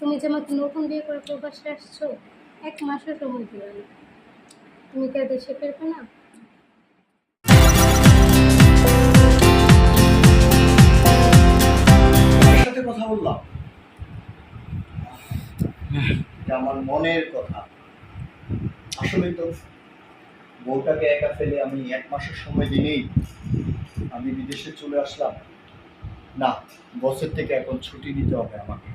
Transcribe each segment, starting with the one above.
তুমি যে আমাকে নতুন বিয়ে করে প্রবাসে আসছো, এক মাসও সময় দিবে না। তুমি কি আর দেশে ফিরবে না? কথা বললাম। আমার মনের কথা। আসলে তো বউটাকে একা ফেলে আমি এক মাসের সময় দিনেই আমি বিদেশে চলে আসলাম। না, বসের থেকে এখন ছুটি নিতে হবে আমাকে।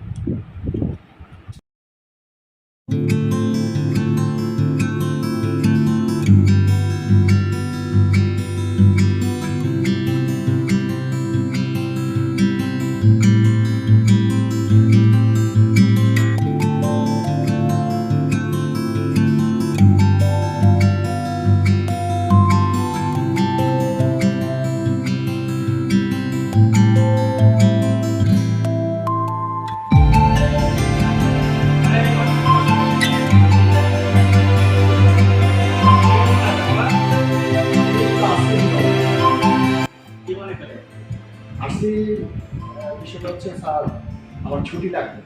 হচ্ছে স্যার আমার ছুটি লাগবে।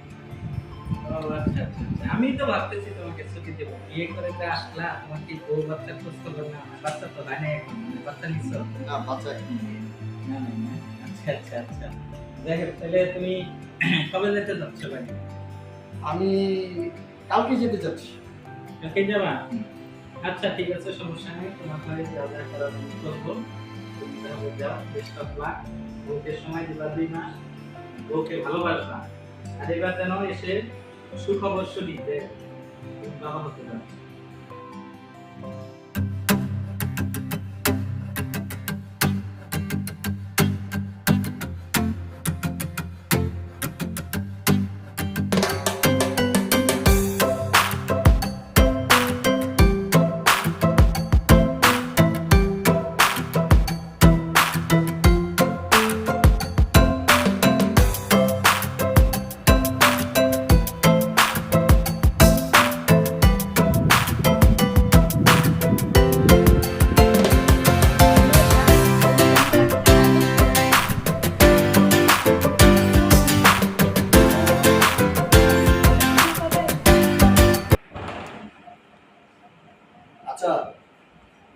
আচ্ছা আচ্ছা আচ্ছা। আমি তো ভাবতেছি তোমাকে ছুটি দেবো। বিয়ে করে তো আসলা তোমার কি বউ বাচ্চা খোঁজ খবর না বাচ্চা তো এখন মানে বাচ্চা নিচ্ছ না বাচ্চা না না না আচ্ছা আচ্ছা আচ্ছা। যাই হোক তাহলে তুমি কবে যেতে যাচ্ছ বাড়ি? আমি কালকে যেতে চাচ্ছি কালকে যাবা? আচ্ছা ঠিক আছে সমস্যা নেই। তোমার ঘরে যা যা করার করব। তুমি তাহলে যাও বেস্ট অফ লাক বউকে সময় দিবা দুই মাস। বউকে ভালোবাসা। আর এবার যেন এসে সুখবর শুনি যে বাবা হতে যাচ্ছ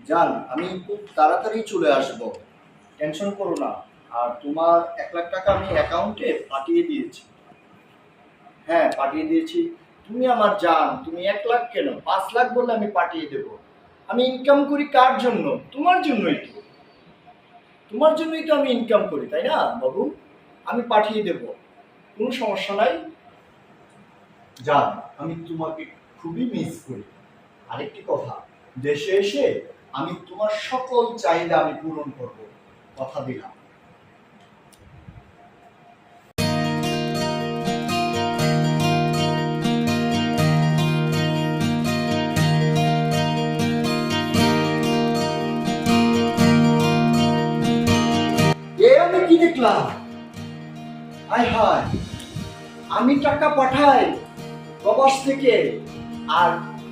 জান, আমি খুব তাড়াতাড়ি চলে আসব। টেনশন করো না। আর তোমার এক লাখ টাকা আমি অ্যাকাউন্টে পাঠিয়ে দিয়েছি। হ্যাঁ পাঠিয়ে দিয়েছি। তুমি আমার জান, তুমি এক লাখ কেন? পাঁচ লাখ বললে আমি পাঠিয়ে দেব। আমি ইনকাম করি কার জন্য? তোমার জন্যই তো। তোমার জন্যই তো আমি ইনকাম করি, তাই না, বাবু? আমি পাঠিয়ে দেব। কোনো সমস্যা নাই। জান, আমি তোমাকে খুবই মিস করি। আরেকটি কথা, দেশে এসে আমি তোমার সকল চাহিদা আমি পূরণ করব। কথা দিলাম। আমি কি দেখলাম? হায় হায়, আমি টাকা পাঠাই প্রবাস থেকে, আর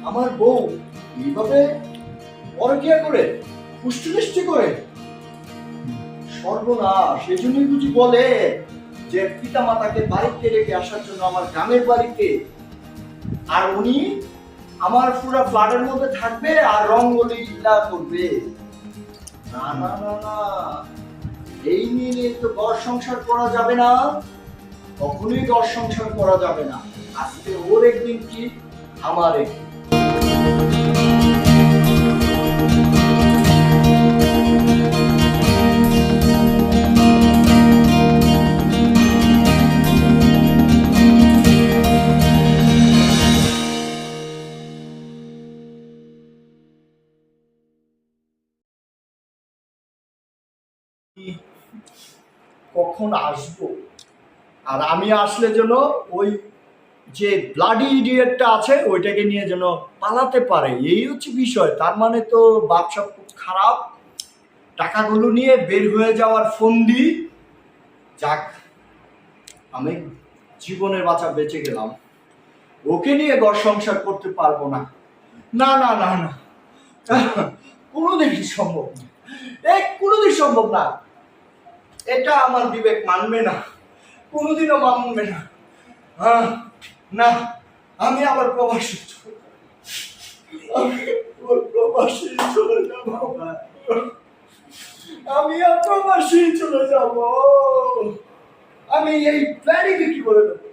আমার বউ এইভাবে পরকিয়া করে পুষ্টি করে। সর্বনাশ সেজন্যই বুঝি বলে যে পিতা মাতাকে বাড়িতে রেখে আসার জন্য আমার গ্রামের বাড়িতে। আর উনি আমার পুরো ফ্ল্যাটের মধ্যে থাকবে আর রঙ্গলি লীলা করবে। না না না না। এই নিয়ে তো ঘর সংসার করা যাবে না। কখনোই ঘর সংসার করা যাবে না। আজকে ওর একদিন কি? আমার একদিন। কখন আসব? আর আমি আসলে যেন ওই যে ব্লাডি ইডিয়েটটা আছে, ওইটাকে নিয়ে যেন পালাতে পারে। এই হচ্ছে বিষয়। তার মানে তো ব্যবসা খুব খারাপ। টাকাগুলো নিয়ে বের হয়ে যাওয়ার ফন্দি। যাক, আমি জীবনের বাঁচা বেঁচে গেলাম। ওকে নিয়ে ঘর সংসার করতে পারব না। না না না না। কোনোদিনই সম্ভব না। এই কোনোদিন সম্ভব না। এটা আমার বিবেক মানবে না, কোনোদিনও মানবে না। হ্যাঁ না, আমি আবার প্রবাসী চলে যাব। আমি প্রবাসী চলে যাব। আমি এই প্ল্যানই বিক্রি করে দেবো?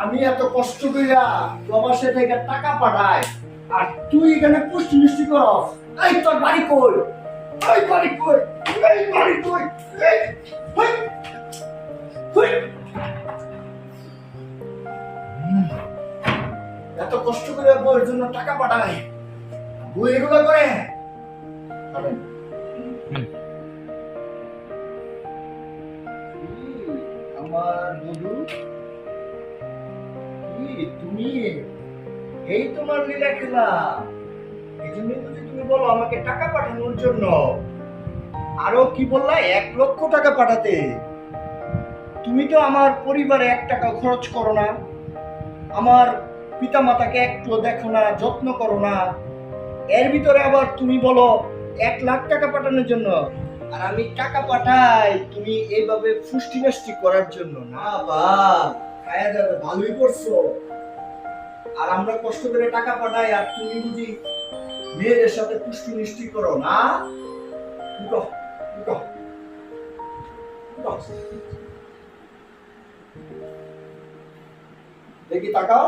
আমি এত কষ্ট কইরা প্রবাসে থেকে টাকা পাঠাই, আর তুই এখানে পুষ্টি মিষ্টি করস। এই তোর বাড়ি কই? এই বাড়ি কই? এই বাড়ি কই? এত কষ্ট করে বউয়ের জন্য টাকা পাঠাই। বউ এগুলো করে? আমার বধু? কি তুমি? এই তোমার লীলা খেলা। এই জন্যই বুঝি তুমি বলো আমাকে টাকা পাঠানোর জন্য। আরও কি বললা? এক লক্ষ টাকা পাঠাতে। তুমি তো আমার পরিবারে এক টাকা খরচ করো না। আমার পিতা মাতাকে একটু দেখো না, যত্ন করো না। এর ভিতরে আবার তুমি বলো, এক লাখ টাকা পাঠানোর জন্য। আর আমি টাকা পাঠাই তুমি এইভাবে ফুষ্টি নষ্টি করার জন্য। না, বা ভালোই করছ। আর আমরা কষ্ট করে টাকা পাঠাই, আর তুমি বুঝি মেয়েদের সাথে পুষ্টি মিষ্টি করো, না। দেখি, তাকাও।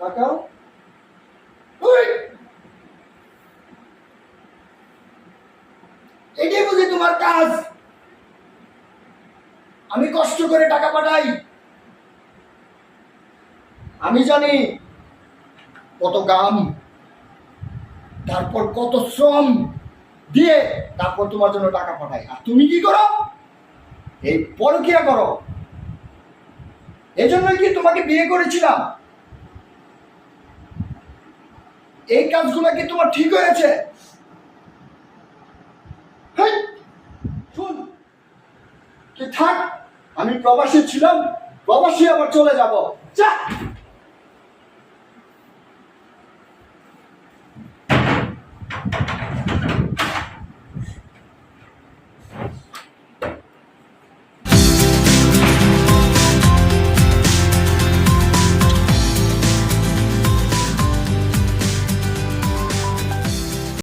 তাকাও ওই এটাই বুঝি তোমার কাজ? আমি কষ্ট করে টাকা পাঠাই। আমি জানি কত গাম, তারপর কত শ্রম দিয়ে তারপর তোমার জন্য টাকা পাঠাই। আর তুমি কি করো? এই পরকিয়া করো। এই জন্যই কি তোমাকে বিয়ে করেছিলাম? এই কাজগুলো কি তোমার ঠিক হয়েছে হেই, শুন তুই থাক আমি প্রবাসী ছিলাম প্রবাসী আবার চলে যাব। যা!